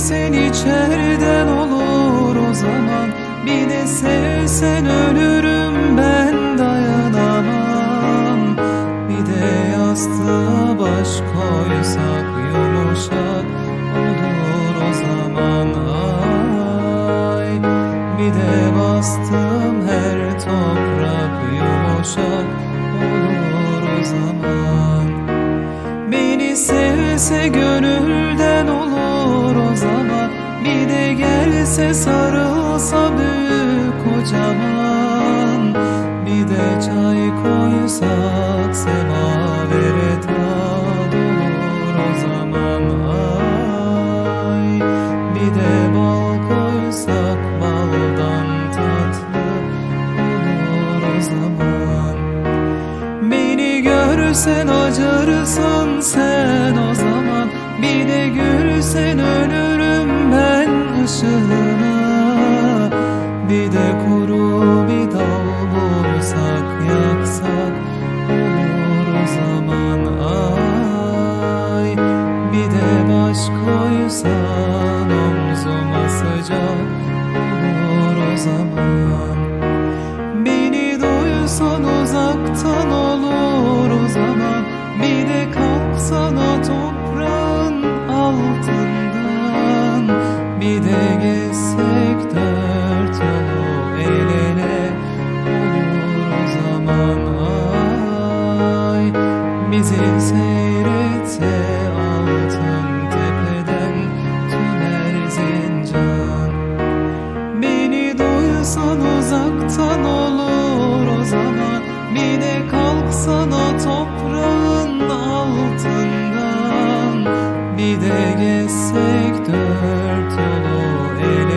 görsen içeriden olur o zaman. Bir de sevsen ölürüm ben dayanamam. Bir de yastığa baş koysak yumuşak olur o zaman. Ay Bir de bastım her toprak yumuşak olur o zaman. Beni sevse gönülden gelse sarılsa büyük kocaman Bir de çay koysak semavere tad olur o zaman ay. Bir de bal koysak baldan tatlı olur o zaman. Beni görsen acırsın sen o ışığına Bir de kuru bir dal bulsak yaksak Olur o zaman. Ay Bir de baş koysan omzuma sıcak Olur o zaman kalksan olur o zaman. Bir de kalksana toprağın altından. Bir de gezsek dört yolu el